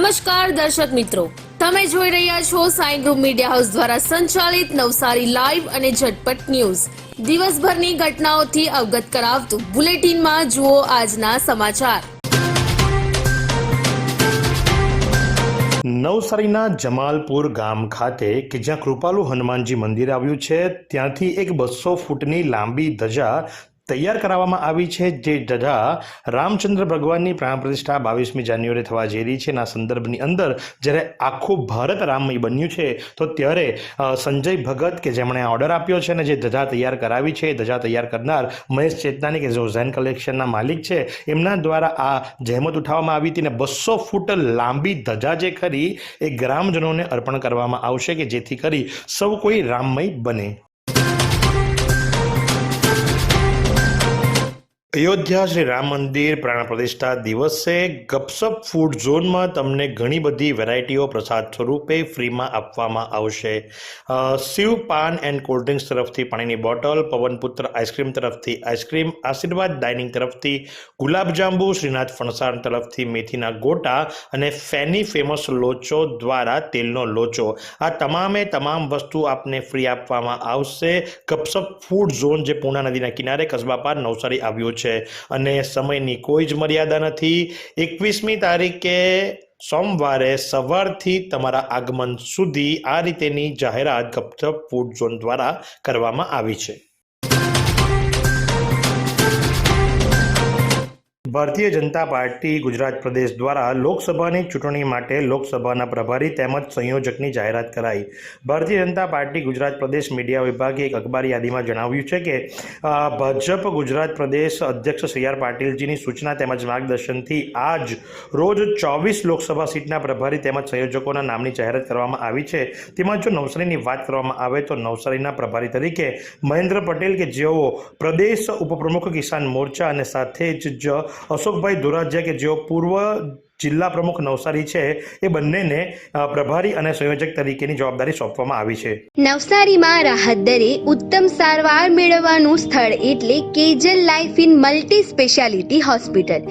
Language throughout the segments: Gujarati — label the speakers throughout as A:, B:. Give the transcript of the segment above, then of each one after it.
A: નમસ્કાર દર્શક મિત્રો. તમે જોઈ રહ્યા છો સાઈ ગ્રુપ મીડિયા હાઉસ દ્વારા સંચાલિત નવસારી લાઈવ અને ઝટપટ ન્યૂઝ. દિવસભરની ઘટનાઓથી અવગત કરાવતું બુલેટિનમાં જુઓ આજના સમાચાર.
B: નવસારીના જમાલપુર ગામ ખાતે કે જ્યાં કૃપાલુ હનુમાનજી મંદિર આવ્યું છે, ત્યાંથી એક બસો ફૂટની લાંબી ધજા તૈયાર કરાવવામાં આવી છે, જે ધજા રામચંદ્ર ભગવાનની પ્રાણ પ્રતિષ્ઠા બાવીસમી જાન્યુઆરી થવા જઈ રહી છે. એના સંદર્ભની અંદર જ્યારે આખું ભારત રામમય બન્યું છે, તો ત્યારે સંજય ભગત કે જેમણે આ ઓર્ડર આપ્યો છે અને જે ધજા તૈયાર કરાવી છે ધજા તૈયાર કરનાર મહેશ ચેતનાની કે જેઓ ઝેન કલેક્શનના માલિક છે, એમના દ્વારા આ જહેમત ઉઠાવવામાં આવી હતી અને બસો ફૂટ લાંબી ધજા જે ખરી, એ ગ્રામજનોને અર્પણ કરવામાં આવશે કે જેથી કરી સૌ કોઈ રામમય બને. અયોધ્યા શ્રી રામ મંદિર પ્રાણ પ્રતિષ્ઠા દિવસે ગપસપ ફૂડ ઝોનમાં તમને ઘણી બધી વેરાયટીઓ પ્રસાદ સ્વરૂપે ફ્રીમાં આપવામાં આવશે. Shiv Paan and cold drinks તરફથી પાણીની બોટલ પવનપુત્ર આઈસ્ક્રીમ તરફથી આઈસ્ક્રીમ, આશીર્વાદ ડાઇનિંગ તરફથી ગુલાબજાંબુ શ્રીનાથ ફણસાણ તરફથી મેથીના ગોટા અને ફેની ફેમસ લોચો દ્વારા તેલનો લોચો. આ તમામે તમામ વસ્તુ આપને ફ્રી આપવામાં આવશે. ગપસપ ફૂડ ઝોન જે પૂર્ણા નદીના કિનારે કસબા પાર નવસારી આવ્યું છે અને સમયની કોઈ જ મર્યાદા નથી. એકવીસમી તારીખે સોમવારે સવારથી તમારા આગમન સુધી આ રીતેની જાહેરાત ગપચપ ફૂડ ઝોન દ્વારા કરવામાં આવી છે. ભારતીય જનતા પાર્ટી ગુજરાત પ્રદેશ દ્વારા લોકસભાની ચૂંટણી માટે લોકસભાના પ્રભારી તેમજ સંયોજકની જાહેરાત કરાઈ. ભારતીય જનતા પાર્ટી ગુજરાત પ્રદેશ મીડિયા વિભાગે એક અખબાર યાદીમાં જણાવ્યું છે કે ભાજપ ગુજરાત પ્રદેશ અધ્યક્ષ સી આર પાટીલજીની સૂચના તેમજ માર્ગદર્શનથી આજ રોજ ચોવીસ લોકસભા સીટના પ્રભારી તેમજ સંયોજકોના નામની જાહેરાત કરવામાં આવી છે. તેમાં જો નવસારીની વાત કરવામાં આવે તો નવસારીના પ્રભારી તરીકે મહેન્દ્ર પટેલ કે જેઓ પ્રદેશ ઉપપ્રમુખ કિસાન મોરચા અને સાથે જ અશોકભાઈ દુરાજ્યા કે જેઓ પૂર્વ જિલ્લા પ્રમુખ નવસારી છે, એ બંનેને પ્રભારી અને સંયોજક તરીકેની જવાબદારી સોંપવામાં આવી છે.
C: નવસારીમાં રાહત દરે ઉત્તમ સારવાર મેળવવાનું સ્થળ એટલે Kejal life in multi speciality hospital.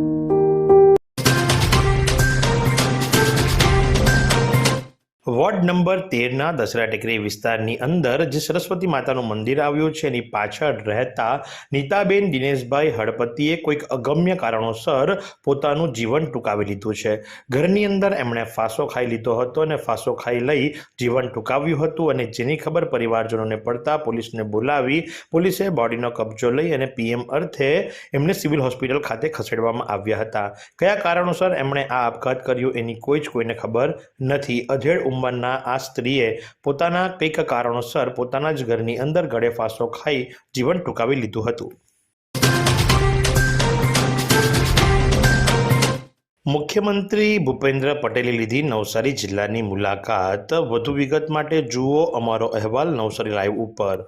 B: Ward number તેરના Dussehra ટેકરી વિસ્તારની અંદર જે સરસ્વતી માતાનું મંદિર આવ્યું છે. એની પાછળ રહેતા નીતાબેન દિનેશભાઈ હળપતિએ કોઈક અગમ્ય કારણોસર પોતાનું જીવન ટૂંકાવી લીધું છે. ઘરની અંદર એમણે ફાંસો ખાઈ લીધો હતો અને ફાંસો ખાઈ લઈ જીવન ટૂંકાવ્યું હતું અને જેની ખબર પરિવારજનોને પડતા પોલીસને બોલાવી પોલીસે બોડીનો કબજો લઈ અને પીએમ અર્થે એમને સિવિલ હોસ્પિટલ ખાતે ખસેડવામાં આવ્યા હતા. કયા કારણોસર એમણે આ આપઘાત કર્યો એની કોઈ જ કોઈને ખબર નથી. અધેડ ઉંમરના આ સ્ત્રીએ પોતાના કંઈક કારણોસર પોતાના જ ઘરની અંદર ગળે ફાંસો ખાઈ જીવન ટૂંકાવી લીધું હતું. મુખ્યમંત્રી ભૂપેન્દ્ર પટેલે લીધી નવસારી જિલ્લાની મુલાકાત. વધુ વિગત માટે જુઓ અમારો અહેવાલ નવસારી લાઈવ ઉપર.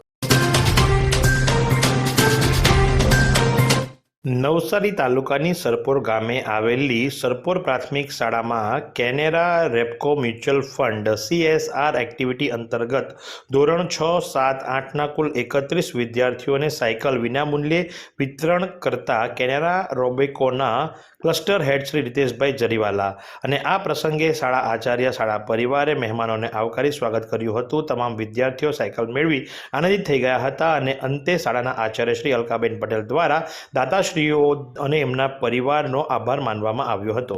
B: નવસારી તાલુકાની સરપોર ગામે આવેલી સરપોર પ્રાથમિક શાળામાં Canara Repco mutual fund CSR activity અંતર્ગત ધોરણ છ, સાત, આઠના કુલ એકત્રીસ વિદ્યાર્થીઓને સાયકલ વિનામૂલ્યે વિતરણ કરતા કેનેરા રોબેકોના ક્લસ્ટર હેડ શ્રી રીતેશભાઈ જરીવાલા અને આ પ્રસંગે શાળા આચાર્ય, શાળા પરિવારે મહેમાનોને આવકારી સ્વાગત કર્યું હતું. તમામ વિદ્યાર્થીઓ સાયકલ મેળવી આનંદિત થઈ ગયા હતા અને અંતે શાળાના આચાર્ય શ્રી અલકાબેન પટેલ દ્વારા દાતાશ્રીઓ અને એમના પરિવારનો આભાર માનવામાં આવ્યો હતો.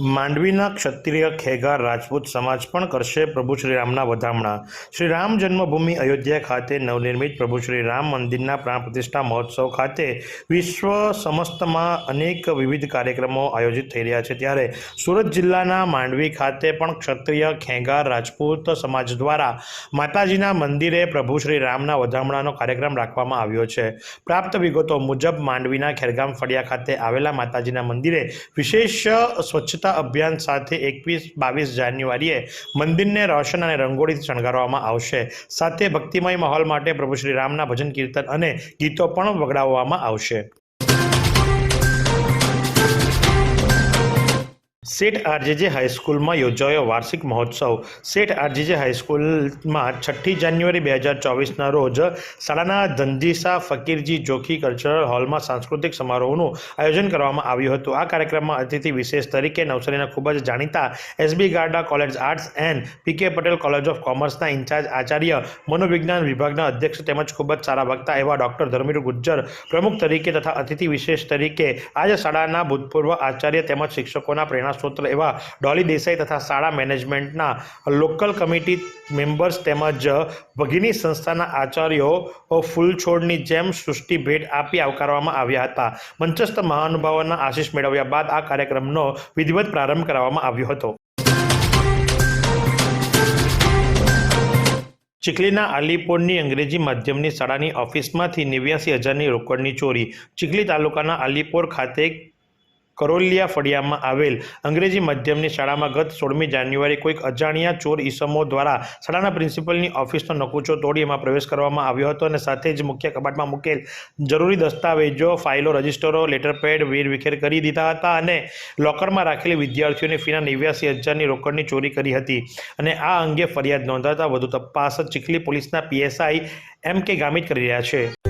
B: માંડવીના ક્ષત્રિય ખેગાર રાજપૂત સમાજ પણ કરશે પ્રભુ શ્રીરામના વધામણા. શ્રી રામ જન્મભૂમિ અયોધ્યા ખાતે નવનિર્મિત પ્રભુ શ્રી રામ મંદિરના પ્રાણ પ્રતિષ્ઠા મહોત્સવ ખાતે વિશ્વ સમસ્તમાં અનેક વિવિધ કાર્યક્રમો આયોજિત થઈ રહ્યા છે. ત્યારે સુરત જિલ્લાના માંડવી ખાતે પણ ક્ષત્રિય ખેગાર રાજપૂત સમાજ દ્વારા માતાજીના મંદિરે પ્રભુ શ્રી રામના વધામણાનો કાર્યક્રમ રાખવામાં આવ્યો છે. પ્રાપ્ત વિગતો મુજબ માંડવીના ખેરગામ ફળિયા ખાતે આવેલા માતાજીના મંદિરે વિશેષ સ્વચ્છતા અભિયાન સાથે એકવીસ, બાવીસ જાન્યુઆરીએ મંદિરને રોશન અને રંગોળીથી શણગારવામાં આવશે. સાથે ભક્તિમય માહોલ માટે પ્રભુ શ્રી રામના ભજન કીર્તન અને ગીતો પણ વગડાવવામાં આવશે. સેઠ આરજેજે હાઈસ્કૂલમાં યોજાયો વાર્ષિક મહોત્સવ. સેઠ આરજેજે હાઈસ્કૂલમાં છઠ્ઠી જાન્યુઆરી બે હજાર ચોવીસના રોજ શાળાના ધંધીસા ફકીરજી જોખી કલ્ચરલ હોલમાં સાંસ્કૃતિક સમારોહનું આયોજન કરવામાં આવ્યું હતું. આ કાર્યક્રમમાં અતિથિ વિશેષ તરીકે નવસારીના ખૂબ જ જાણીતા SB Garda college arts and PK Patel college of કોમર્સના incharge આચાર્ય મનોવિજ્ઞાન વિભાગના અધ્યક્ષ તેમજ ખૂબ જ સારા વક્તા એવા ડૉક્ટર ધર્મીર ગુજ્જર પ્રમુખ તરીકે તથા અતિથિ વિશેષ તરીકે આજ શાળાના ભૂતપૂર્વ આચાર્ય તેમજ શિક્ષકોના પ્રેરણા સ્ત્રોત એવા ડોલી દેસાઈ તથા શાળા મેનેજમેન્ટના લોકલ કમિટી મેમ્બર્સ તેમજ ભગીની સંસ્થાના આચાર્યો ફૂલછોડની જેમ સૃષ્ટિ ભેટ આપી આવકારવામાં આવ્યા હતા. મંચસ્થ મહાનુભાવોના આશીષ મેળવ્યા બાદ આ કાર્યક્રમનો વિધિવત પ્રારંભ કરવામાં આવ્યો હતો. ચીખલીના આલીપોરની અંગ્રેજી માધ્યમની શાળાની ઓફિસમાંથી નેવ્યાસી હજારની રોકડની ચોરી. ચીખલી તાલુકાના આલીપોર ખાતે કરોલિયા ફળિયામાં આવેલ અંગ્રેજી માધ્યમની શાળામાં ગત સોળમી જાન્યુઆરી કોઈક અજાણ્યા ચોર ઈસમો દ્વારા શાળાના પ્રિન્સિપલની ઓફિસનો નકુચો તોડી એમાં પ્રવેશ કરવામાં આવ્યો હતો અને સાથે જ મુખ્ય કબાટમાં મૂકેલ જરૂરી દસ્તાવેજો, ફાઇલો, રજિસ્ટરો, લેટરપેડ વેરવિખેર કરી દીધા હતા અને લોકરમાં રાખેલી વિદ્યાર્થીઓની ફીના નેવ્યાસી હજારની રોકડની ચોરી કરી હતી. અને આ અંગે ફરિયાદ નોંધાતા વધુ તપાસ ચીખલી પોલીસના પીએસઆઈ એમ કે ગામિત કરી રહ્યા છે.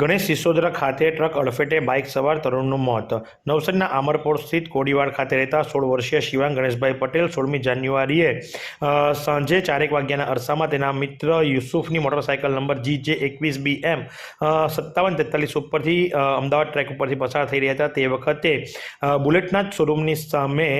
B: Ganesh Sisodra ખાતે ટ્રક અડફેટે બાઇક સવાર તરુણનું મોત. નવસારીના આમરપોર સ્થિત કોડીવાડ ખાતે રહેતા સોળ વર્ષીય શિવાંગ ગણેશભાઈ પટેલ સોળમી જાન્યુઆરીએ સાંજે ચારેક વાગ્યાના અરસામાં તેના મિત્ર યુસુફની મોટરસાઇકલ નંબર જી જે એકવીસ બી એમ સત્તાવન તેતાલીસ ઉપરથી અમદાવાદ ટ્રેક ઉપરથી પસાર થઈ રહ્યા હતા. તે વખતે બુલેટના જ શોરૂમની સામે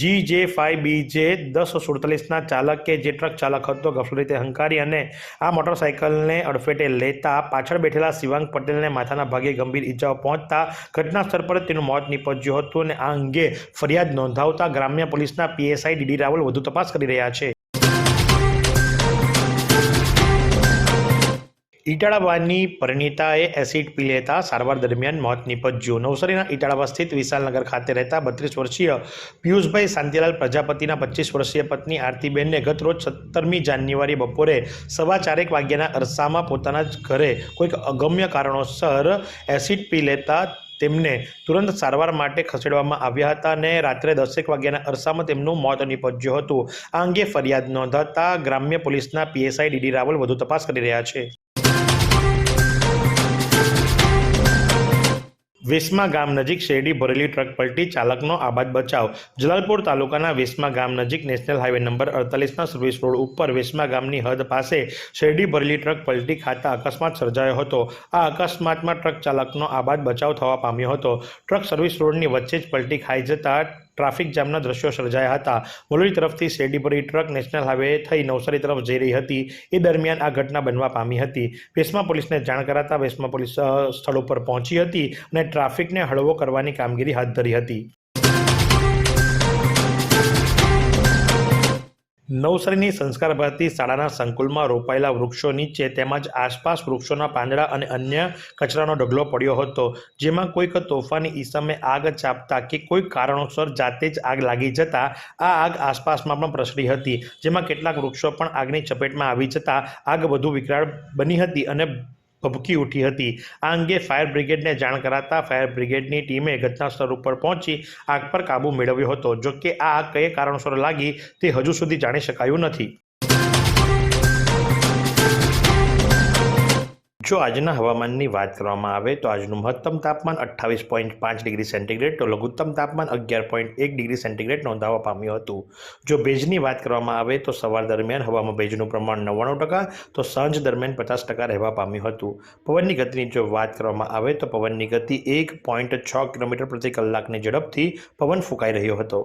B: જી જે ફાઇવ બી જે દસ સુડતાલીસના ચાલકે જે ટ્રક ચાલક હતો ગફલ રીતે હંકારી અને આ મોટરસાઇકલને અડફેટે લેતા પાછળ બેઠેલા શિવાંગ પટેલને માથાના ભાગે ગંભીર ઈજાઓ પહોંચતા ઘટના સ્થળ પર તેનું મોત નીપજ્યું હતું અને આ અંગે ફરિયાદ નોંધાવતા ગ્રામ્ય પોલીસના પીએસઆઈ ડીડી રાવલ વધુ તપાસ કરી રહ્યા છે. ઈટાળાવાની પરિણીતાએ એસિડ પી લેતા સારવાર દરમિયાન મોત નિપજ્યું. નવસારીના ઇટાળાબા સ્થિત વિશાલનગર ખાતે રહેતા બત્રીસ વર્ષીય પિયુષભાઈ શાંતિલાલ પ્રજાપતિના પચીસ વર્ષીય પત્ની આરતીબેનને ગત રોજ સત્તરમી જાન્યુઆરી બપોરે સવા ચારેક વાગ્યાના અરસામાં પોતાના જ ઘરે કોઈક અગમ્ય કારણોસર એસિડ પી લેતા તેમને તુરંત સારવાર માટે ખસેડવામાં આવ્યા હતા અને રાત્રે દસેક વાગ્યાના અરસામાં તેમનું મોત નિપજ્યું હતું. આ અંગે ફરિયાદ નોંધાતા ગ્રામ્ય પોલીસના પીએસઆઈ ડીડી રાવલ વધુ તપાસ કરી રહ્યા છે. વેસમા ગામ નજીક શેરડી ભરેલી ટ્રક પલટી ચાલકનો આબાદ બચાવ. જલાલપુર તાલુકાના વેસમા ગામ નજીક નેશનલ હાઈવે નંબર અડતાલીસના સર્વિસ રોડ ઉપર વેસમા ગામની હદ પાસે શેરડી ભરેલી ટ્રક પલટી ખાતા અકસ્માત સર્જાયો હતો. આ અકસ્માતમાં ટ્રક ચાલકનો આબાદ બચાવ થવા પામ્યો હતો. ટ્રક સર્વિસ રોડની વચ્ચે જ પલટી ખાઈ જતા ટ્રાફિક જામના દ્રશ્યો સર્જાયા હતા. વલોડી તરફથી શેરડી ભરી ટ્રક નેશનલ હાઈવે થઈ નવસારી તરફ જઈ રહી હતી. એ દરમિયાન આ ઘટના બનવા પામી હતી. વેસમા પોલીસને જાણ કરાતા વેસમા પોલીસ સ્થળ ઉપર પહોંચી હતી અને ટ્રાફિકને હળવો કરવાની કામગીરી હાથ ધરી હતી. નવસારીની સંસ્કાર ભારતી શાળાના સંકુલમાં રોપાયેલા વૃક્ષો નીચે તેમજ આસપાસ વૃક્ષોના પાંદડા અને અન્ય કચરાનો ઢગલો પડ્યો હતો. જેમાં કોઈક તોફાની ઈસમે આગ ચાપતા કે કોઈક કારણોસર જાતે જ આગ લાગી જતા આ આગ આસપાસમાં પણ પ્રસરી હતી. જેમાં કેટલાક વૃક્ષો પણ આગની ચપેટમાં આવી જતા આગ વધુ વિકરાળ બની હતી અને ભભૂકી ઉઠી હતી. આ અંગે ફાયર બ્રિગેડને જાણ કરાતા ફાયર બ્રિગેડની ટીમે ઘટના સ્થળ ઉપર પહોંચી આગ પર કાબૂ મેળવ્યો હતો. જોકે આ આગ કયા કારણોસર લાગી તે હજુ સુધી જાણી શકાયું નથી. જો આજના હવામાનની વાત કરવામાં આવે તો આજનું મહત્તમ તાપમાન અઠ્ઠાવીસ પોઈન્ટ પાંચ ડિગ્રી સેન્ટીગ્રેડ તો લઘુત્તમ તાપમાન અગિયાર પોઈન્ટ એક ડિગ્રી સેન્ટીગ્રેડ નોંધાવા પામ્યું હતું. જો ભેજની વાત કરવામાં આવે તો સવાર દરમિયાન હવામાં ભેજનું પ્રમાણ નવ્વાણું ટકા તો સાંજ દરમિયાન પચાસ ટકા રહેવા પામ્યું હતું. પવનની ગતિની જો વાત કરવામાં આવે તો પવનની ગતિ એક પોઈન્ટ છ કિલોમીટર પ્રતિ કલાકની ઝડપથી પવન ફૂંકાઈ રહ્યો હતો.